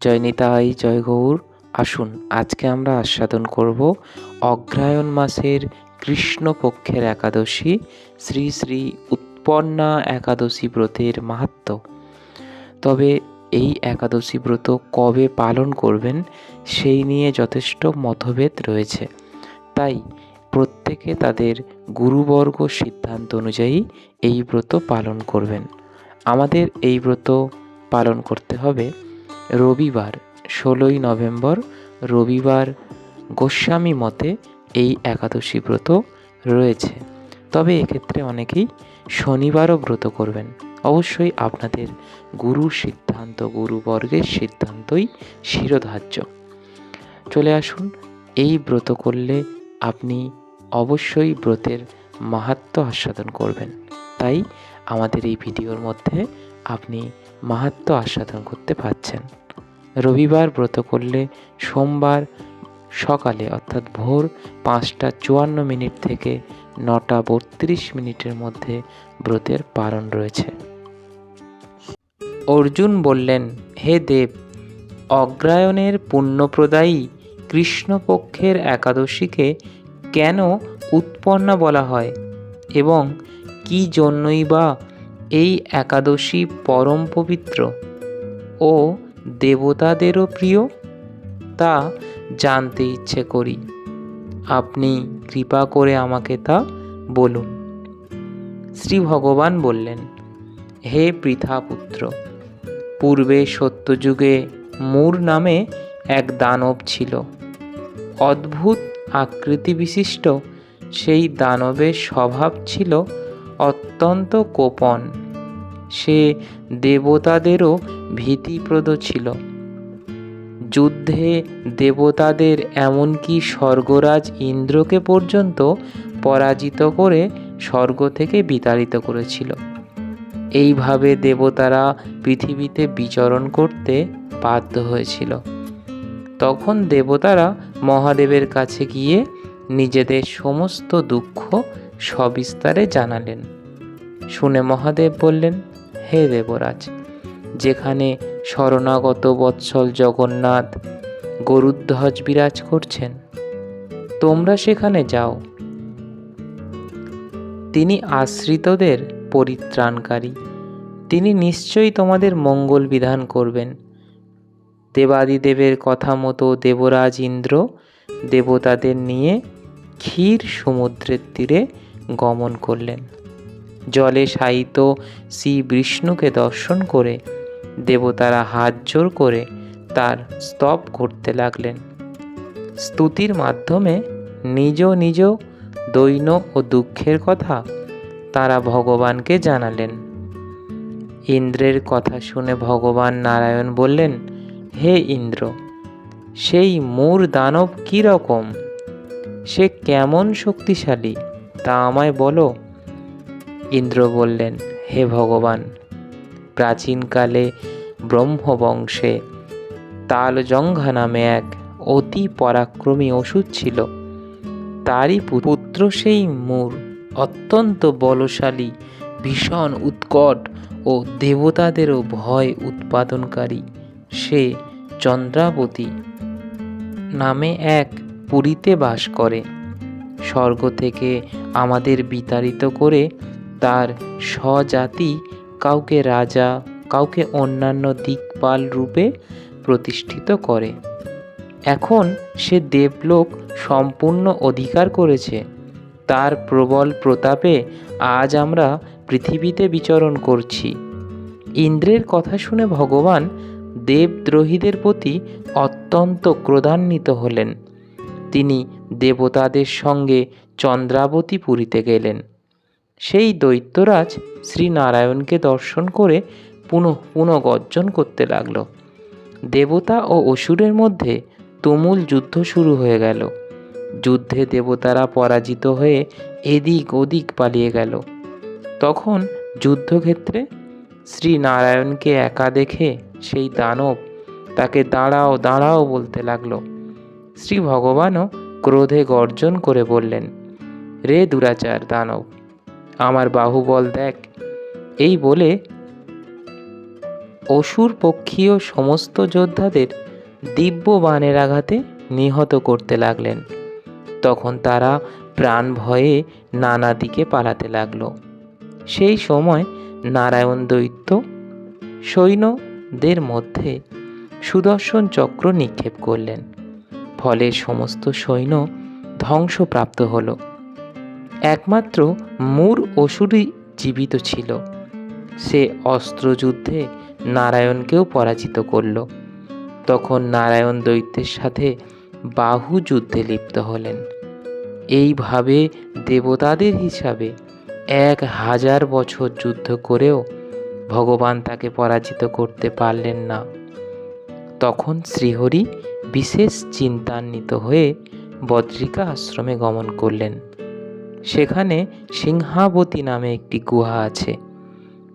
জয় নিতাই, জয় গৌর। আসুন, আজকে আমরা আস্বাদন করব অগ্রায়ণ মাসের কৃষ্ণপক্ষের একাদশী, শ্রী শ্রী উৎপন্না একাদশী ব্রতের মাহাত্ম। তবে এই একাদশী ব্রত কবে পালন করবেন, সেই নিয়ে যথেষ্ট মতভেদ রয়েছে। তাই প্রত্যেকে তাদের গুরুবর্গ সিদ্ধান্ত অনুযায়ী এই ব্রত পালন করবেন। আমাদের এই ব্রত পালন করতে হবে রবিবার, ষোলোই নভেম্বর, রবিবার গোস্বামী মতে এই একাদশী ব্রত রয়েছে। তবে এক্ষেত্রে অনেকেই শনিবারও ব্রত করবেন। অবশ্যই আপনাদের গুরুর সিদ্ধান্ত গুরুবর্গের সিদ্ধান্তই শিরোধার্য। চলে আসুন, এই ব্রত করলে আপনি অবশ্যই ব্রতের মাহাত্ম আস্বাদন করবেন। তাই আমাদের এই ভিডিওর মধ্যে আপনি মাহাত্ম আস্বাদন করতে পারছেন। রবিবার ব্রত করলে সোমবার সকালে, অর্থাৎ ভোর পাঁচটা চুয়ান্ন মিনিট থেকে নটা বত্রিশ মিনিটের মধ্যে ব্রতের পালন রয়েছে। অর্জুন বললেন, হে দেব, অগ্রায়ণের পুণ্যপ্রদায়ী কৃষ্ণপক্ষের একাদশীকে কেন উৎপন্না বলা হয় এবং কি জন্যই বা এই একাদশী পরম পবিত্র ও দেবতাদেরও প্রিয়? তা জানতে ইচ্ছে করি। আপনি কৃপা করে আমাকে তা বলুন। শ্রী ভগবান বললেন, হে পৃথাপুত্র, পূর্বে সত্যযুগে মূর নামে এক দানব ছিল। অদ্ভুত আকৃতি বিশিষ্ট সেই দানবের স্বভাব ছিল অত্যন্ত কোপন সে দেবতাদেরও ভীতিপ্রদ ছিল। যুদ্ধে দেবতাদের এমনকি স্বর্গরাজ ইন্দ্রকে পর্যন্ত পরাজিত করে স্বর্গ থেকে বিতাড়িত করেছিল। এইভাবে দেবতারা পৃথিবীতে বিচরণ করতে বাধ্য হয়েছিল। তখন দেবতারা মহাদেবের কাছে গিয়ে নিজেদের সমস্ত দুঃখ সবিস্তারে জানালেন। শুনে মহাদেব বললেন, হে দেবরাজ, যেখানে শরণাগত বৎসল জগন্নাথ গরুধ্বজ বিরাজ করছেন, তোমরা সেখানে যাও। তিনি আশ্রিতদের পরিত্রাণকারী। তিনি নিশ্চয়ই তোমাদের মঙ্গল বিধান করবেন। দেবাদিদেবের কথা মতো দেবরাজ ইন্দ্র দেবতাদের নিয়ে ক্ষীর সমুদ্রের তীরে গমন করলেন। জলে শায়িত শ্রী বিষ্ণুকে দর্শন করে দেবতারা হাত জোর করে তার স্তব করতে লাগলেন। স্তুতির মাধ্যমে নিজ নিজ দৈন ও দুঃখের কথা তারা ভগবানকে জানালেন। ইন্দ্রের কথা শুনে ভগবান নারায়ণ বললেন, হে ইন্দ্র, সেই মূর দানব কী রকম সে কেমন শক্তিশালী? তা আমায় বলো? ইন্দ্র বললেন, হে ভগবান, প্রাচীনকালে ব্রহ্মবংশে তালজঙ্ঘা নামে এক অতি পরাক্রমী ওষুধ ছিল। তারই পুত্র সেই মূর, অত্যন্ত বলশালী, ভীষণ উৎকট ও দেবতাদেরও ভয় উৎপাদনকারী। সে চন্দ্রাবতী নামে এক পুরীতে বাস করে। স্বর্গ থেকে আমাদের বিতাড়িত করে তার স্বজাতি কাউকে রাজা, কাউকে অন্যান্য দিকপাল রূপে প্রতিষ্ঠিত করে। এখন সে দেবলোক সম্পূর্ণ অধিকার করেছে। তার প্রবল প্রতাপে আজ আমরা পৃথিবীতে বিচরণ করছি। ইন্দ্রের কথা শুনে ভগবান দেবদ্রোহীদের প্রতি অত্যন্ত ক্রোধান্বিত হলেন। তিনি দেবতাদের সঙ্গে চন্দ্রাবতী পুরীতে গেলেন। সেই দৈত্যরাজ শ্রীনারায়ণকে দর্শন করে পুনঃ পুনঃগর্জন করতে লাগল। দেবতা ও অসুরের মধ্যে তুমুল যুদ্ধ শুরু হয়ে গেল। যুদ্ধে দেবতারা পরাজিত হয়ে এদিক ওদিক পালিয়ে গেল। তখন যুদ্ধক্ষেত্রে শ্রীনারায়ণকে একা দেখে সেই দানব তাকে দাঁড়াও দাঁড়াও বলতে লাগল। শ্রী ভগবানও ক্রোধে গর্জন করে বললেন, রে দুরাচার দানব, আমার বাহুবল দেখ। এই বলে অসুর পক্ষীয় সমস্ত যোদ্ধাদের দিব্য বাণের আঘাতে নিহত করতে লাগলেন। তখন তারা প্রাণ ভয়ে নানা দিকে পালাতে লাগল। সেই সময় নারায়ণ দৈত্য সৈন্যদের মধ্যে সুদর্শন চক্র নিক্ষেপ করলেন। ফলে সমস্ত সৈন্য ধ্বংসপ্রাপ্ত হল। একমাত্র মূর অসুরই জীবিত ছিল। সে অস্ত্রযুদ্ধে নারায়ণকেও পরাজিত করল। তখন নারায়ণ দৈত্যের সাথে বাহু যুদ্ধে লিপ্ত হলেন। এইভাবে দেবতাদের হিসাবে এক হাজার বছর যুদ্ধ করেও ভগবান তাকে পরাজিত করতে পারলেন না। তখন শ্রীহরি বিশেষ চিন্তান্বিত হয়ে বদ্রিকা আশ্রমে গমন করলেন। সেখানে সিংহাবতী নামে একটি গুহা আছে।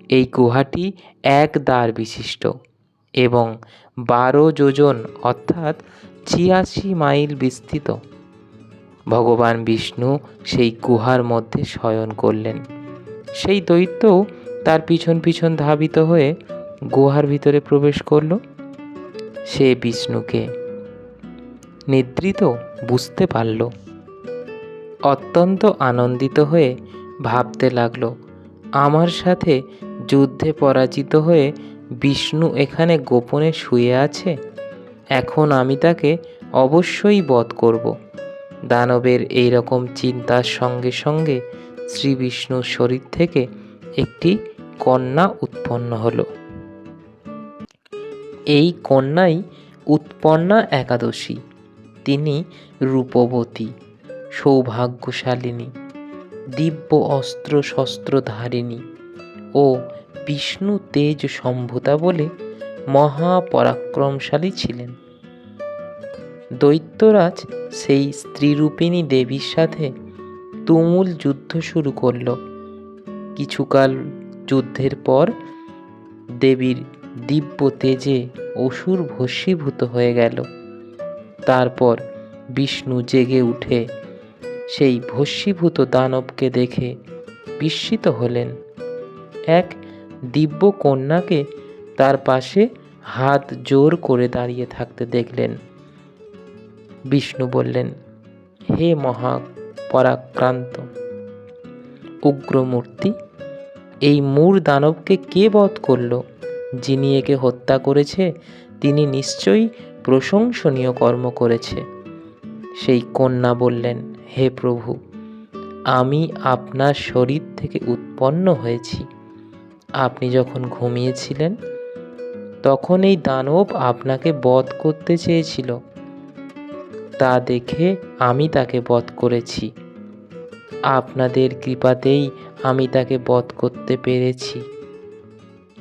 এই গুহাটি এক দ্বার বিশিষ্ট এবং বারো যোজন অর্থাৎ ছিয়াশি মাইল বিস্তৃত। ভগবান বিষ্ণু সেই গুহার মধ্যে শয়ন করলেন। সেই দৈত্যও তার পিছন পিছন ধাবিত হয়ে গুহার ভিতরে প্রবেশ করল। সে বিষ্ণুকে নিদ্রিত বুঝতে পারল। অত্যন্ত আনন্দিত হয়ে ভাবতে লাগল, আমার সাথে যুদ্ধে পরাজিত হয়ে বিষ্ণু এখানে গোপনে শুয়ে আছে? এখন আমি তাকে অবশ্যই বধ করব। দানবের এই রকম চিন্তার সঙ্গে সঙ্গে শ্রী বিষ্ণুর শরীর থেকে একটি কন্যা উৎপন্ন হলো। এই কন্যাই উৎপন্না একাদশী। তিনি রূপবতী, সৌভাগ্যশালিনী দিব্য অস্ত্র শস্ত্রধারিণী ও বিষ্ণু তেজ সম্ভূতা বলে মহাপরাক্রমশালী ছিলেন। দৈত্যরাজ সেই স্ত্রীরূপিণী দেবীর সাথে তুমুল যুদ্ধ শুরু করল। কিছুকাল যুদ্ধের পর দেবীর দিব্য তেজে অসুর ভস্মীভূত হয়ে গেল। তারপর বিষ্ণু জেগে উঠে সেই ভস্মীভূত দানবকে দেখে বিস্মিত হলেন। এক দিব্য কন্যাকে তার পাশে হাত জোর করে দাঁড়িয়ে থাকতে দেখলেন। বিষ্ণু বললেন, হে মহা পরাক্রান্ত উগ্রমূর্তি, এই মূর দানবকে কে বধ করল? যিনি একে হত্যা করেছে, তিনি নিশ্চয়ই প্রশংসনীয় কর্ম করেছে। সেই কন্যা বললেন, হে প্রভু, আমি আপনার শরীর থেকে উৎপন্ন হয়েছি। আপনি যখন ঘুমিয়েছিলেন, তখন এই দানব আপনাকে বধ করতে চেয়েছিল। তা দেখে আমি তাকে বধ করেছি। আপনাদের কৃপাতেই আমি তাকে বধ করতে পেরেছি।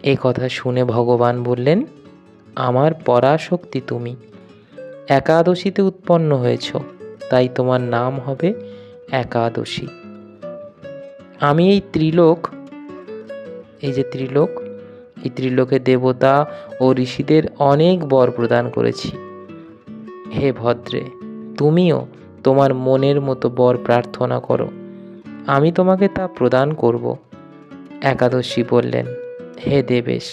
এ কথা শুনে ভগবান বললেন আমার পরাশক্তি তুমি। একাদশীতে উৎপন্ন হয়েছ, তাই তোমার নাম হবে একাদশী। আমি এই ত্রিলোক, এই যে ত্রিলোক, এই ত্রিলোকে দেবতা ও ঋষিদের অনেক বর প্রদান করেছি। হে ভদ্রে, তুমিও তোমার মনের মতো বর প্রার্থনা করো। আমি তোমাকে তা প্রদান করব। একাদশী বললেন, হে দেবেশ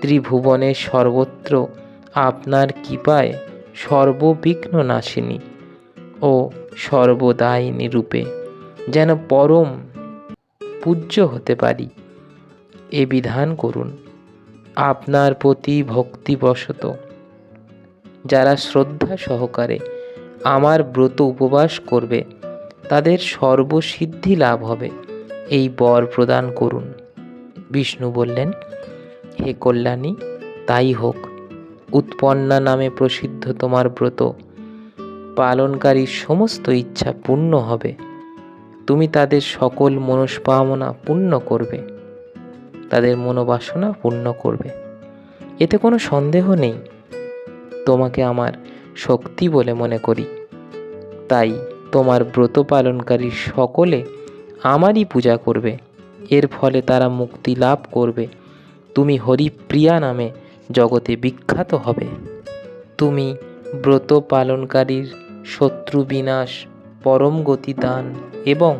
ত্রিভুবনের সর্বত্র আপনার কৃপায় সর্ববিঘ্ন নাশিনী ও সর্বদায়িনী রূপে যেন পরম পূজ্য হতে পারি। এ বিধান করুন, আপনার প্রতি ভক্তিবশত। যারা শ্রদ্ধা সহকারে আমার ব্রত উপবাস করবে, তাদের সর্বসিদ্ধি লাভ হবে। এই বর প্রদান করুন। বিষ্ণু বললেন হে কল্যাণী, তাই হোক, উৎপন্না নামে প্রসিদ্ধ তোমার ব্রত। পালনকারীর সমস্ত ইচ্ছা পূর্ণ হবে। তুমি তাদের সকল মনস্কামনা পূর্ণ করবে। তাদের মনোবাসনা পূর্ণ করবে। এতে কোনো সন্দেহ নেই। তোমাকে আমার শক্তি বলে মনে করি। তাই তোমার ব্রত পালনকারী সকলে আমারই পূজা করবে। এর ফলে তারা মুক্তি লাভ করবে। তুমি হরিপ্রিয়া নামে জগতে বিখ্যাত হবে। তুমি ব্রত পালনকারীর শত্রু বিনাশ, পরম গতি দান এবং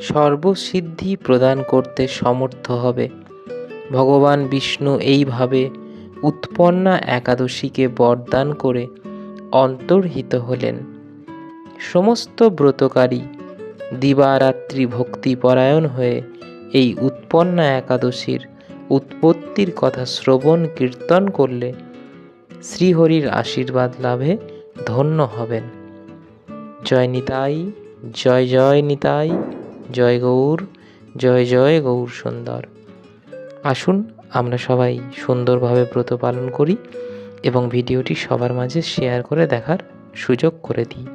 সর্বসিদ্ধি প্রদান করতে সমর্থ হবে। ভগবান বিষ্ণু এইভাবে উৎপন্না একাদশীকে বরদান করে অন্তর্হিত হলেন। সমস্ত ব্রতকারী দিবারাত্রি ভক্তিপরায়ণ হয়ে এই উৎপন্না একাদশীর উৎপত্তির কথা শ্রবণ কীর্তন করলে শ্রীহরির আশীর্বাদ লাভে ধন্য হবেন। জয় নিতাই, জয় জয় নিতাই, জয় গৌর, জয় জয় গৌর সুন্দর। আসুন আমরা সবাই সুন্দরভাবে ব্রত পালন করি এবং ভিডিওটি সবার মাঝে শেয়ার করে দেখার সুযোগ করে দিই।